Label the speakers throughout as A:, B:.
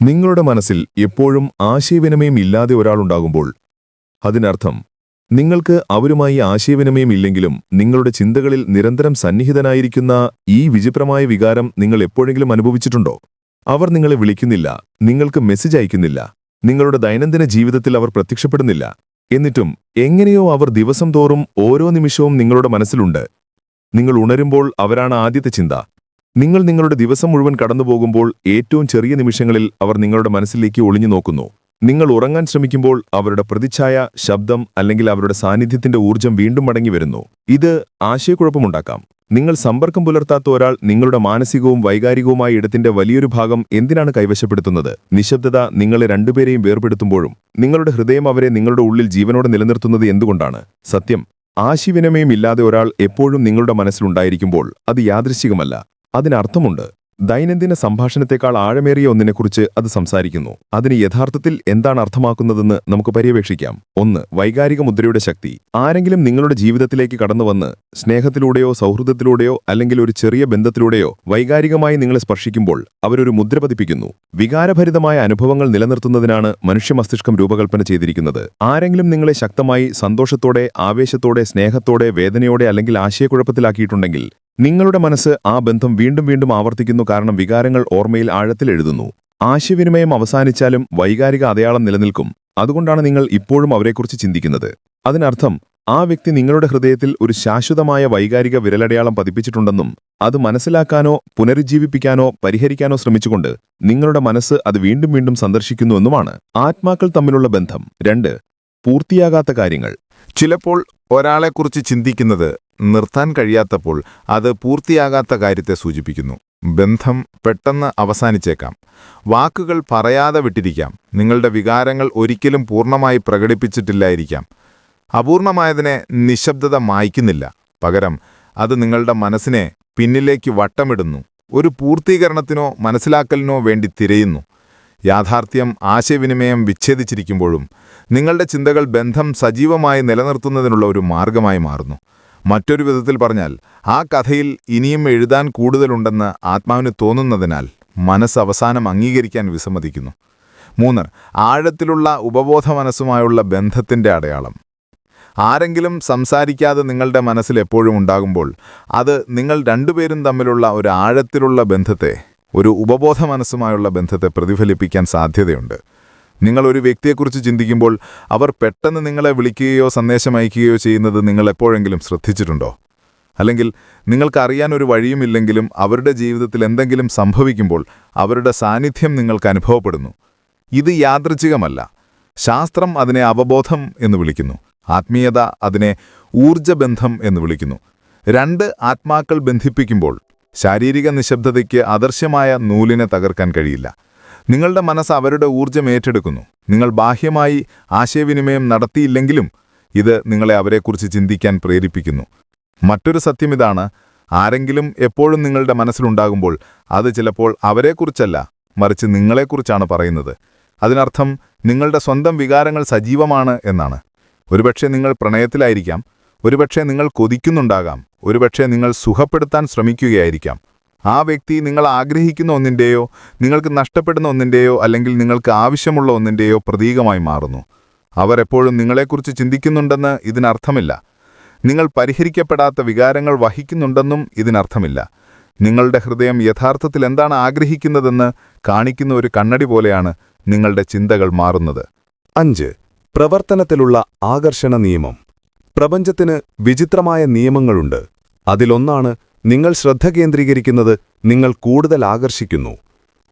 A: നിങ്ങളുടെ മനസ്സിൽ എപ്പോഴും ആശയവിനിമയം ഇല്ലാതെ ഒരാളുണ്ടാകുമ്പോൾ അതിനർത്ഥം നിങ്ങൾക്ക് അവരുമായി ആശയവിനിമയം ഇല്ലെങ്കിലും നിങ്ങളുടെ ചിന്തകളിൽ നിരന്തരം സന്നിഹിതനായിരിക്കുന്ന ഈ വിചിത്രമായ വികാരം നിങ്ങൾ എപ്പോഴെങ്കിലും അനുഭവിച്ചിട്ടുണ്ടോ? അവർ നിങ്ങളെ വിളിക്കുന്നില്ല നിങ്ങൾക്ക് മെസ്സേജ് അയക്കുന്നില്ല നിങ്ങളുടെ ദൈനംദിന ജീവിതത്തിൽ അവർ പ്രത്യക്ഷപ്പെടുന്നില്ല. എന്നിട്ടും എങ്ങനെയോ അവർ ദിവസം തോറും ഓരോ നിമിഷവും നിങ്ങളുടെ മനസ്സിലുണ്ട്. നിങ്ങൾ ഉണരുമ്പോൾ അവരാണ് ആദ്യത്തെ ചിന്ത. നിങ്ങൾ നിങ്ങളുടെ ദിവസം മുഴുവൻ കടന്നുപോകുമ്പോൾ ഏറ്റവും ചെറിയ നിമിഷങ്ങളിൽ അവർ നിങ്ങളുടെ മനസ്സിലേക്ക് ഒളിഞ്ഞു നോക്കുന്നു. നിങ്ങൾ ഉറങ്ങാൻ ശ്രമിക്കുമ്പോൾ അവരുടെ പ്രതിച്ഛായ ശബ്ദം അല്ലെങ്കിൽ അവരുടെ സാന്നിധ്യത്തിന്റെ ഊർജം വീണ്ടും മടങ്ങി വരുന്നു. ഇത് ആശയക്കുഴപ്പമുണ്ടാക്കാം. നിങ്ങൾ സമ്പർക്കം പുലർത്താത്ത ഒരാൾ നിങ്ങളുടെ മാനസികവും വൈകാരികവുമായ ഇടത്തിന്റെ വലിയൊരു ഭാഗം എന്തിനാണ് കൈവശപ്പെടുത്തുന്നത്? നിശബ്ദത നിങ്ങളെ രണ്ടുപേരെയും വേർപെടുത്തുമ്പോഴും നിങ്ങളുടെ ഹൃദയം അവരെ നിങ്ങളുടെ ഉള്ളിൽ ജീവനോടെ നിലനിർത്തുന്നത് എന്തുകൊണ്ടാണ്? സത്യം ആശയവിനിമയം ഇല്ലാതെ ഒരാൾ എപ്പോഴും നിങ്ങളുടെ മനസ്സിലുണ്ടായിരിക്കുമ്പോൾ അത് യാദൃശ്ചികമല്ല. അതിനർത്ഥമുണ്ട്. ദൈനംദിന സംഭാഷണത്തെക്കാൾ ആഴമേറിയ ഒന്നിനെക്കുറിച്ച് അത് സംസാരിക്കുന്നു. അതിന് യഥാർത്ഥത്തിൽ എന്താണ് അർത്ഥമാക്കുന്നതെന്ന് നമുക്ക് പര്യവേക്ഷിക്കാം. ഒന്ന് വൈകാരിക മുദ്രയുടെ ശക്തി. ആരെങ്കിലും നിങ്ങളുടെ ജീവിതത്തിലേക്ക് കടന്നുവന്ന് സ്നേഹത്തിലൂടെയോ സൗഹൃദത്തിലൂടെയോ അല്ലെങ്കിൽ ഒരു ചെറിയ ബന്ധത്തിലൂടെയോ വൈകാരികമായി നിങ്ങളെ സ്പർശിക്കുമ്പോൾ അവരൊരു മുദ്ര പതിപ്പിക്കുന്നു. വികാരഭരിതമായ അനുഭവങ്ങൾ നിലനിർത്തുന്നതിനാണ് മനുഷ്യ മസ്തിഷ്കം രൂപകൽപ്പന ചെയ്തിരിക്കുന്നത്. ആരെങ്കിലും നിങ്ങളെ ശക്തമായി സന്തോഷത്തോടെ ആവേശത്തോടെ സ്നേഹത്തോടെ വേദനയോടെ അല്ലെങ്കിൽ ആശയക്കുഴപ്പത്തിലാക്കിയിട്ടുണ്ടെങ്കിൽ നിങ്ങളുടെ മനസ്സ് ആ ബന്ധം വീണ്ടും വീണ്ടും ആവർത്തിക്കുന്നു കാരണം വികാരങ്ങൾ ഓർമ്മയിൽ ആഴത്തിൽ എഴുതുന്നു. ആശയവിനിമയം അവസാനിച്ചാലും വൈകാരിക അടയാളം നിലനിൽക്കും. അതുകൊണ്ടാണ് നിങ്ങൾ ഇപ്പോഴും അവരെക്കുറിച്ച് ചിന്തിക്കുന്നത്. അതിനർത്ഥം ആ വ്യക്തി നിങ്ങളുടെ ഹൃദയത്തിൽ ഒരു ശാശ്വതമായ വൈകാരിക വിരലടയാളം പതിപ്പിച്ചിട്ടുണ്ടെന്നും അത് മനസ്സിലാക്കാനോ പുനരുജ്ജീവിപ്പിക്കാനോ പരിഹരിക്കാനോ ശ്രമിച്ചുകൊണ്ട് നിങ്ങളുടെ മനസ്സ് അത് വീണ്ടും വീണ്ടും സന്ദർശിക്കുന്നുവെന്നുമാണ്. ആത്മാക്കൾ തമ്മിലുള്ള ബന്ധം. രണ്ട് പൂർത്തിയാകാത്ത കാര്യങ്ങൾ.
B: ചിലപ്പോൾ ഒരാളെക്കുറിച്ച് ചിന്തിക്കുന്നത് നിർത്താൻ കഴിയാത്തപ്പോൾ അത് പൂർത്തിയാകാത്ത കാര്യത്തെ സൂചിപ്പിക്കുന്നു. ബന്ധം പെട്ടെന്ന് അവസാനിച്ചേക്കാം. വാക്കുകൾ പറയാതെ വിട്ടിരിക്കാം. നിങ്ങളുടെ വികാരങ്ങൾ ഒരിക്കലും പൂർണമായി പ്രകടിപ്പിച്ചിട്ടില്ലായിരിക്കാം. അപൂർണമായതിനെ നിശബ്ദത മായ്ക്കുന്നില്ല. പകരം അത് നിങ്ങളുടെ മനസ്സിനെ പിന്നിലേക്ക് വട്ടമിടുന്നു. ഒരു പൂർത്തീകരണത്തിനോ മനസ്സിലാക്കലിനോ വേണ്ടി തിരയുന്നു. യാഥാർത്ഥ്യം ആശയവിനിമയം വിച്ഛേദിച്ചിരിക്കുമ്പോഴും നിങ്ങളുടെ ചിന്തകൾ ബന്ധം സജീവമായി നിലനിർത്തുന്നതിനുള്ള ഒരു മാർഗമായി മാറുന്നു. മറ്റൊരു വിധത്തിൽ പറഞ്ഞാൽ ആ കഥയിൽ ഇനിയും എഴുതാൻ കൂടുതലുണ്ടെന്ന് ആത്മാവിന് തോന്നുന്നതിനാൽ മനസ്സ് അവസാനം അംഗീകരിക്കാൻ വിസമ്മതിക്കുന്നു. മൂന്ന് ആഴത്തിലുള്ള ഉപബോധ മനസ്സുമായുള്ള ബന്ധത്തിന്റെ അടയാളം. ആരെങ്കിലും സംസാരിക്കാതെ നിങ്ങളുടെ മനസ്സിൽ എപ്പോഴും ഉണ്ടാകുമ്പോൾ അത് നിങ്ങൾ രണ്ടുപേരും തമ്മിലുള്ള ഒരു ആഴത്തിലുള്ള ബന്ധത്തെ ഒരു ഉപബോധ മനസ്സുമായുള്ള ബന്ധത്തെ പ്രതിഫലിപ്പിക്കാൻ സാധ്യതയുണ്ട്. നിങ്ങൾ ഒരു വ്യക്തിയെക്കുറിച്ച് ചിന്തിക്കുമ്പോൾ അവർ പെട്ടെന്ന് നിങ്ങളെ വിളിക്കുകയോ സന്ദേശം അയക്കുകയോ ചെയ്യുന്നത് നിങ്ങൾ എപ്പോഴെങ്കിലും ശ്രദ്ധിച്ചിട്ടുണ്ടോ? അല്ലെങ്കിൽ നിങ്ങൾക്കറിയാൻ ഒരു വഴിയുമില്ലെങ്കിലും അവരുടെ ജീവിതത്തിൽ എന്തെങ്കിലും സംഭവിക്കുമ്പോൾ അവരുടെ സാന്നിധ്യം നിങ്ങൾക്ക് അനുഭവപ്പെടുന്നു. ഇത് യാദൃച്ഛികമല്ല. ശാസ്ത്രം അതിനെ അവബോധം എന്ന് വിളിക്കുന്നു. ആത്മീയത അതിനെ ഊർജബന്ധം എന്ന് വിളിക്കുന്നു. രണ്ട് ആത്മാക്കൾ ബന്ധിപ്പിക്കുമ്പോൾ ശാരീരിക നിശബ്ദതയ്ക്ക് അദർശ്യമായ നൂലിനെ തകർക്കാൻ കഴിയില്ല. നിങ്ങളുടെ മനസ്സ് അവരുടെ ഊർജം ഏറ്റെടുക്കുന്നു. നിങ്ങൾ ബാഹ്യമായി ആശയവിനിമയം നടത്തിയില്ലെങ്കിലും ഇത് നിങ്ങളെ അവരെക്കുറിച്ച് ചിന്തിക്കാൻ പ്രേരിപ്പിക്കുന്നു. മറ്റൊരു സത്യം ഇതാണ്. ആരെങ്കിലും എപ്പോഴും നിങ്ങളുടെ മനസ്സിലുണ്ടാകുമ്പോൾ അത് ചിലപ്പോൾ അവരെക്കുറിച്ചല്ല മറിച്ച് നിങ്ങളെക്കുറിച്ചാണ് പറയുന്നത്. അതിനർത്ഥം നിങ്ങളുടെ സ്വന്തം വികാരങ്ങൾ സജീവമാണ് എന്നാണ്. ഒരുപക്ഷെ നിങ്ങൾ പ്രണയത്തിലായിരിക്കാം ഒരുപക്ഷെ നിങ്ങൾ കൊതിക്കുന്നുണ്ടാകാം ഒരുപക്ഷെ നിങ്ങൾ സുഖപ്പെടുത്താൻ ശ്രമിക്കുകയായിരിക്കാം. ആ വ്യക്തി നിങ്ങൾ ആഗ്രഹിക്കുന്ന ഒന്നിന്റെയോ നിങ്ങൾക്ക് നഷ്ടപ്പെടുന്ന ഒന്നിന്റെയോ അല്ലെങ്കിൽ നിങ്ങൾക്ക് ആവശ്യമുള്ള ഒന്നിന്റെയോ പ്രതീകമായി മാറുന്നു. അവർ എപ്പോഴും നിങ്ങളെക്കുറിച്ച് ചിന്തിക്കുന്നുണ്ടെന്ന് ഇതിനർത്ഥമില്ല. നിങ്ങൾ പരിഹരിക്കപ്പെടാത്ത വികാരങ്ങൾ വഹിക്കുന്നുണ്ടെന്നും ഇതിനർത്ഥമില്ല. നിങ്ങളുടെ ഹൃദയം യഥാർത്ഥത്തിൽ എന്താണ് ആഗ്രഹിക്കുന്നതെന്ന് കാണിക്കുന്ന ഒരു കണ്ണടി പോലെയാണ് നിങ്ങളുടെ ചിന്തകൾ മാറുന്നത്.
C: അഞ്ച്. പ്രവർത്തനത്തിലുള്ള ആകർഷണ നിയമം. പ്രപഞ്ചത്തിന് വിചിത്രമായ നിയമങ്ങളുണ്ട്. അതിലൊന്നാണ് നിങ്ങൾ ശ്രദ്ധ കേന്ദ്രീകരിക്കുന്നത് നിങ്ങൾ കൂടുതൽ ആകർഷിക്കുന്നു.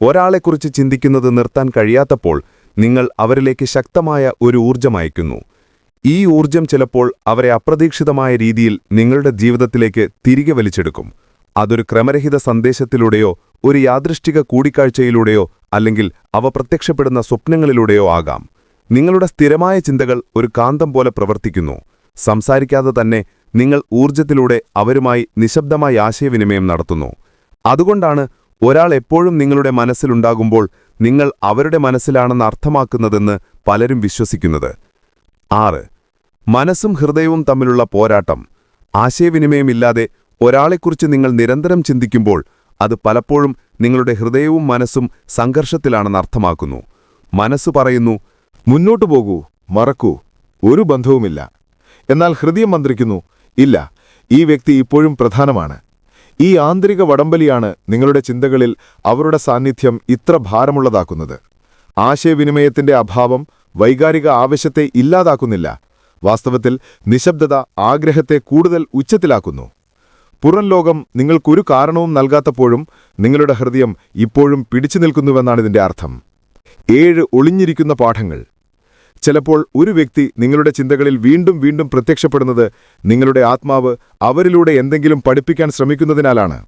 C: ഒരാളെക്കുറിച്ച് ചിന്തിക്കുന്നത് നിർത്താൻ കഴിയാത്തപ്പോൾ നിങ്ങൾ അവരിലേക്ക് ശക്തമായ ഒരു ഊർജം ഊർജമയക്കുന്നു ഈ ഊർജം ചിലപ്പോൾ അവരെ അപ്രതീക്ഷിതമായ രീതിയിൽ നിങ്ങളുടെ ജീവിതത്തിലേക്ക് തിരികെ വലിച്ചെടുക്കും. അതൊരു ക്രമരഹിത സന്ദേശത്തിലൂടെയോ ഒരു യാദൃഷ്ടിക കൂടിക്കാഴ്ചയിലൂടെയോ അല്ലെങ്കിൽ അവ പ്രത്യക്ഷപ്പെടുന്ന സ്വപ്നങ്ങളിലൂടെയോ ആകാം. നിങ്ങളുടെ സ്ഥിരമായ ചിന്തകൾ ഒരു കാന്തം പോലെ പ്രവർത്തിക്കുന്നു. സംസാരിക്കാതെ തന്നെ നിങ്ങൾ ഊർജത്തിലൂടെ അവരുമായി നിശബ്ദമായി ആശയവിനിമയം നടത്തുന്നു. അതുകൊണ്ടാണ് ഒരാൾ എപ്പോഴും നിങ്ങളുടെ മനസ്സിലുണ്ടാകുമ്പോൾ നിങ്ങൾ അവരുടെ മനസ്സിലാണെന്ന് അർത്ഥമാക്കുന്നതെന്ന് പലരും വിശ്വസിക്കുന്നത്. ആറ്. മനസ്സും ഹൃദയവും തമ്മിലുള്ള പോരാട്ടം. ആശയവിനിമയമില്ലാതെ ഒരാളെക്കുറിച്ച് നിങ്ങൾ നിരന്തരം ചിന്തിക്കുമ്പോൾ അത് പലപ്പോഴും നിങ്ങളുടെ ഹൃദയവും മനസ്സും സംഘർഷത്തിലാണെന്ന് അർത്ഥമാക്കുന്നു. മനസ്സ് പറയുന്നു
B: മുന്നോട്ടു പോകൂ മറക്കൂ ഒരു ബന്ധവുമില്ല. എന്നാൽ ഹൃദയം മന്ത്രിക്കുന്നു ഇല്ല ഈ വ്യക്തി ഇപ്പോഴും പ്രധാനമാണ്. ഈ ആന്തരിക വടംവലിയാണ് നിങ്ങളുടെ ചിന്തകളിൽ അവരുടെ സാന്നിധ്യം ഇത്ര ഭാരമുള്ളതാക്കുന്നത്. ആശയവിനിമയത്തിന്റെ അഭാവം വൈകാരിക ആവശ്യത്തെ ഇല്ലാതാക്കുന്നില്ല. വാസ്തവത്തിൽ നിശബ്ദത ആഗ്രഹത്തെ കൂടുതൽ ഉച്ചത്തിലാക്കുന്നു. പുറം ലോകം നിങ്ങൾക്കൊരു കാരണവും നൽകാത്തപ്പോഴും നിങ്ങളുടെ ഹൃദയം ഇപ്പോഴും പിടിച്ചു നിൽക്കുന്നുവെന്നാണ് ഇതിന്റെ അർത്ഥം. ഏഴ് ഒളിഞ്ഞിരിക്കുന്ന പാഠങ്ങൾ. ചിലപ്പോൾ ഒരു വ്യക്തി നിങ്ങളുടെ ചിന്തകളിൽ വീണ്ടും വീണ്ടും പ്രത്യക്ഷപ്പെടുന്നത് നിങ്ങളുടെ ആത്മാവ് അവരിലൂടെ എന്തെങ്കിലും പഠിപ്പിക്കാൻ ശ്രമിക്കുന്നതിനാലാണ്.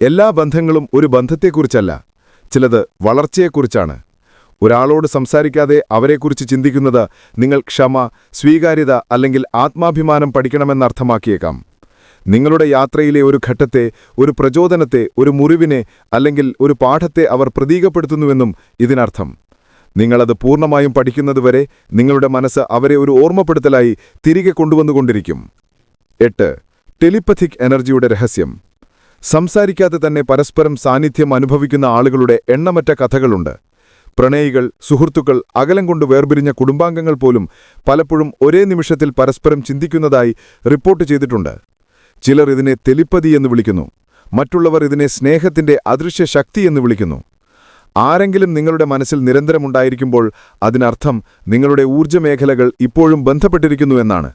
B: എല്ലാ ബന്ധങ്ങളും ഒരു ബന്ധത്തെക്കുറിച്ചല്ല ചിലത് വളർച്ചയെക്കുറിച്ചാണ്. ഒരാളോട് സംസാരിക്കാതെ അവരെക്കുറിച്ച് ചിന്തിക്കുന്നത് നിങ്ങൾ ക്ഷമ സ്വീകാര്യത അല്ലെങ്കിൽ ആത്മാഭിമാനം പഠിക്കണമെന്നർത്ഥമാക്കിയേക്കാം നിങ്ങളുടെ യാത്രയിലെ ഒരു ഘട്ടത്തെ ഒരു പ്രചോദനത്തെ ഒരു മുറിവിനെ അല്ലെങ്കിൽ ഒരു പാഠത്തെ അവർ പ്രതീകപ്പെടുത്തുന്നുവെന്നും ഇതിനർത്ഥം. നിങ്ങളത് പൂർണമായും പഠിക്കുന്നതുവരെ നിങ്ങളുടെ മനസ്സ് അവരെ ഒരു ഓർമ്മപ്പെടുത്തലായി തിരികെ കൊണ്ടുവന്നുകൊണ്ടിരിക്കും. എട്ട്. ടെലിപ്പഥിക് എനർജിയുടെ രഹസ്യം. സംസാരിക്കാതെ തന്നെ പരസ്പരം സാന്നിധ്യം അനുഭവിക്കുന്ന ആളുകളുടെ എണ്ണമറ്റ കഥകളുണ്ട്. പ്രണയികൾ സുഹൃത്തുക്കൾ അകലം കൊണ്ട് വേർപിരിഞ്ഞ കുടുംബാംഗങ്ങൾ പോലും പലപ്പോഴും ഒരേ നിമിഷത്തിൽ പരസ്പരം ചിന്തിക്കുന്നതായി റിപ്പോർട്ട് ചെയ്തിട്ടുണ്ട്. ചിലർ ഇതിനെ തെലിപ്പതി എന്ന് വിളിക്കുന്നു. മറ്റുള്ളവർ ഇതിനെ സ്നേഹത്തിന്റെ അദൃശ്യ ശക്തി എന്ന് വിളിക്കുന്നു. ആരെങ്കിലും നിങ്ങളുടെ മനസ്സിൽ നിരന്തരമുണ്ടായിരിക്കുമ്പോൾ അതിനർത്ഥം നിങ്ങളുടെ ഊർജമേഖലകൾ ഇപ്പോഴും ബന്ധപ്പെട്ടിരിക്കുന്നു എന്നാണ്.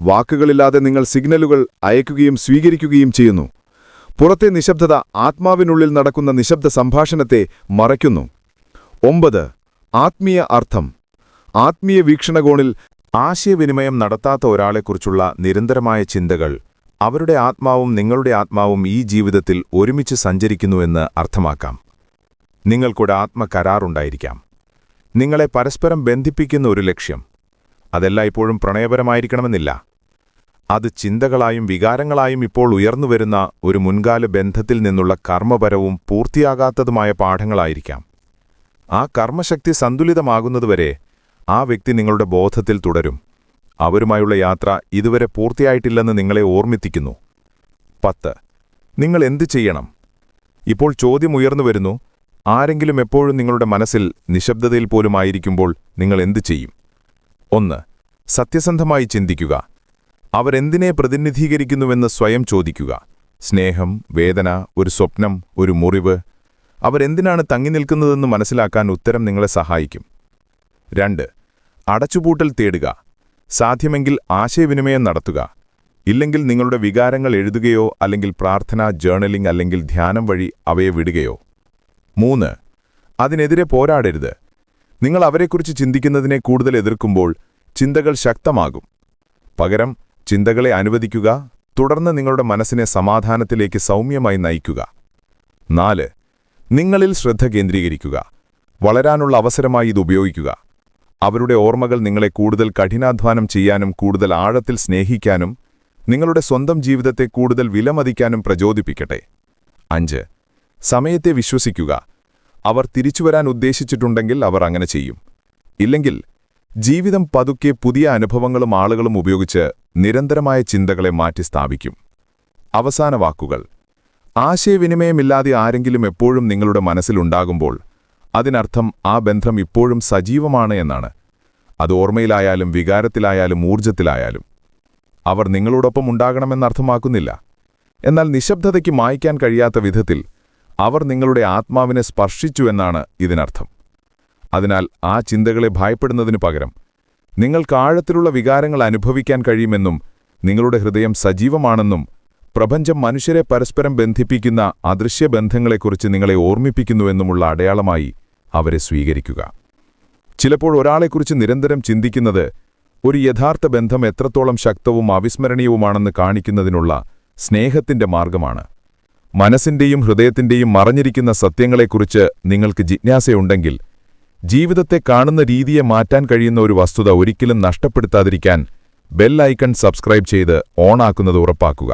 B: വാക്കുകളില്ലാതെ നിങ്ങൾ സിഗ്നലുകൾ അയക്കുകയും സ്വീകരിക്കുകയും ചെയ്യുന്നു. പുറത്തെ നിശബ്ദത ആത്മാവിനുള്ളിൽ നടക്കുന്ന നിശബ്ദ സംഭാഷണത്തെ മറയ്ക്കുന്നു. ഒമ്പത്. ആത്മീയ അർത്ഥം. ആത്മീയ വീക്ഷണകോണിൽ
A: ആശയവിനിമയം നടത്താത്ത ഒരാളെക്കുറിച്ചുള്ള നിരന്തരമായ ചിന്തകൾ അവരുടെ ആത്മാവും നിങ്ങളുടെ ആത്മാവും ഈ ജീവിതത്തിൽ ഒരുമിച്ച് സഞ്ചരിക്കുന്നുവെന്ന് അർത്ഥമാക്കാം. നിങ്ങൾക്കൊരു ആത്മകരാറുണ്ടായിരിക്കാം. നിങ്ങളെ പരസ്പരം ബന്ധിപ്പിക്കുന്ന ഒരു ലക്ഷ്യം. അതെല്ലായ്പ്പോഴും പ്രണയപരമായിരിക്കണമെന്നില്ല. അത് ചിന്തകളായും വികാരങ്ങളായും ഇപ്പോൾ ഉയർന്നുവരുന്ന ഒരു മുൻകാല ബന്ധത്തിൽ നിന്നുള്ള കർമ്മപരവും പൂർത്തിയാകാത്തതുമായ പാഠങ്ങളായിരിക്കാം. ആ കർമ്മശക്തി സന്തുലിതമാകുന്നതുവരെ ആ വ്യക്തി നിങ്ങളുടെ ബോധത്തിൽ തുടരും. അവരുമായുള്ള യാത്ര ഇതുവരെ പൂർത്തിയായിട്ടില്ലെന്ന് നിങ്ങളെ ഓർമ്മിപ്പിക്കുന്നു. പത്ത്. നിങ്ങൾ എന്തു ചെയ്യണം? ഇപ്പോൾ ചോദ്യം ഉയർന്നു വരുന്നു ആരെങ്കിലും എപ്പോഴും നിങ്ങളുടെ മനസ്സിൽ നിശബ്ദതയിൽ പോലുമായിരിക്കുമ്പോൾ നിങ്ങൾ എന്തു ചെയ്യും? ഒന്ന് സത്യസന്ധമായി ചിന്തിക്കുക. അവരെന്തിനെ പ്രതിനിധീകരിക്കുന്നുവെന്ന് സ്വയം ചോദിക്കുക. സ്നേഹം വേദന ഒരു സ്വപ്നം ഒരു മുറിവ്. അവരെന്തിനാണ് തങ്ങി നിൽക്കുന്നതെന്ന് മനസ്സിലാക്കാൻ ഉത്തരം നിങ്ങളെ സഹായിക്കും. രണ്ട് അടച്ചുപൂട്ടൽ തേടുക. സാധ്യമെങ്കിൽ ആശയവിനിമയം നടത്തുക. ഇല്ലെങ്കിൽ നിങ്ങളുടെ വികാരങ്ങൾ എഴുതുകയോ അല്ലെങ്കിൽ പ്രാർത്ഥന ജേർണലിംഗ് അല്ലെങ്കിൽ ധ്യാനം വഴി അവയെ വിടുകയോ. മൂന്ന്. അതിനെതിരെ പോരാടരുത്. നിങ്ങൾ അവരെക്കുറിച്ച് ചിന്തിക്കുന്നതിനെ കൂടുതൽ എതിർക്കുമ്പോൾ ചിന്തകൾ ശക്തമാകും. പകരം ചിന്തകളെ അനുവദിക്കുക തുടർന്ന് നിങ്ങളുടെ മനസ്സിനെ സമാധാനത്തിലേക്ക് സൗമ്യമായി നയിക്കുക. നാല്. നിങ്ങളിൽ ശ്രദ്ധ കേന്ദ്രീകരിക്കുക. വളരാനുള്ള അവസരമായി ഇത് ഉപയോഗിക്കുക. അവരുടെ ഓർമ്മകൾ നിങ്ങളെ കൂടുതൽ കഠിനാധ്വാനം ചെയ്യാനും കൂടുതൽ ആഴത്തിൽ സ്നേഹിക്കാനും നിങ്ങളുടെ സ്വന്തം ജീവിതത്തെ കൂടുതൽ വിലമതിക്കാനും പ്രചോദിപ്പിക്കട്ടെ. അഞ്ച്. സമയത്തെ വിശ്വസിക്കുക. അവർ തിരിച്ചുവരാൻ ഉദ്ദേശിച്ചിട്ടുണ്ടെങ്കിൽ അവർ അങ്ങനെ ചെയ്യും. ഇല്ലെങ്കിൽ ജീവിതം പതുക്കെ പുതിയ അനുഭവങ്ങളും ആളുകളും ഉപയോഗിച്ച് നിരന്തരമായ ചിന്തകളെ മാറ്റി സ്ഥാപിക്കും. അവസാന വാക്കുകൾ. ആശയവിനിമയമില്ലാതെ ആരെങ്കിലും എപ്പോഴും നിങ്ങളുടെ മനസ്സിലുണ്ടാകുമ്പോൾ അതിനർത്ഥം ആ ബന്ധം ഇപ്പോഴും സജീവമാണ് എന്നാണ്. അത് ഓർമ്മയിലായാലും വികാരത്തിലായാലും ഊർജത്തിലായാലും അവർ നിങ്ങളോടൊപ്പം ഉണ്ടാകണമെന്നർത്ഥമാക്കുന്നില്ല. എന്നാൽ നിശബ്ദതയ്ക്ക് മായ്ക്കാൻ കഴിയാത്ത വിധത്തിൽ അവർ നിങ്ങളുടെ ആത്മാവിനെ സ്പർശിച്ചു എന്നാണ് ഇതിനർത്ഥം. അതിനാൽ ആ ചിന്തകളെ ഭയപ്പെടുന്നതിനു പകരം നിങ്ങൾക്ക് ആഴത്തിലുള്ള വികാരങ്ങൾ അനുഭവിക്കാൻ കഴിയുമെന്നും നിങ്ങളുടെ ഹൃദയം സജീവമാണെന്നും പ്രപഞ്ചം മനുഷ്യരെ പരസ്പരം ബന്ധിപ്പിക്കുന്ന അദൃശ്യബന്ധങ്ങളെക്കുറിച്ച് നിങ്ങളെ ഓർമ്മിപ്പിക്കുന്നുവെന്നുമുള്ള അടയാളമായി അവരെ സ്വീകരിക്കുക. ചിലപ്പോൾ ഒരാളെക്കുറിച്ച് നിരന്തരം ചിന്തിക്കുന്നത് ഒരു യഥാർത്ഥ ബന്ധം എത്രത്തോളം ശക്തവും അവിസ്മരണീയവുമാണെന്ന് കാണിക്കുന്നതിനുള്ള സ്നേഹത്തിന്റെ മാർഗമാണ്. മനസ്സിന്റെയും ഹൃദയത്തിന്റെയും മറഞ്ഞിരിക്കുന്ന സത്യങ്ങളെക്കുറിച്ച് നിങ്ങൾക്ക് ജിജ്ഞാസയുണ്ടെങ്കിൽ ജീവിതത്തെ കാണുന്ന രീതിയെ മാറ്റാൻ കഴിയുന്ന ഒരു വസ്തുത ഒരിക്കലും നഷ്ടപ്പെടുത്താതിരിക്കാൻ ബെൽ ഐക്കൺ സബ്സ്ക്രൈബ് ചെയ്ത് ഓണാക്കുന്നത് ഉറപ്പാക്കുക.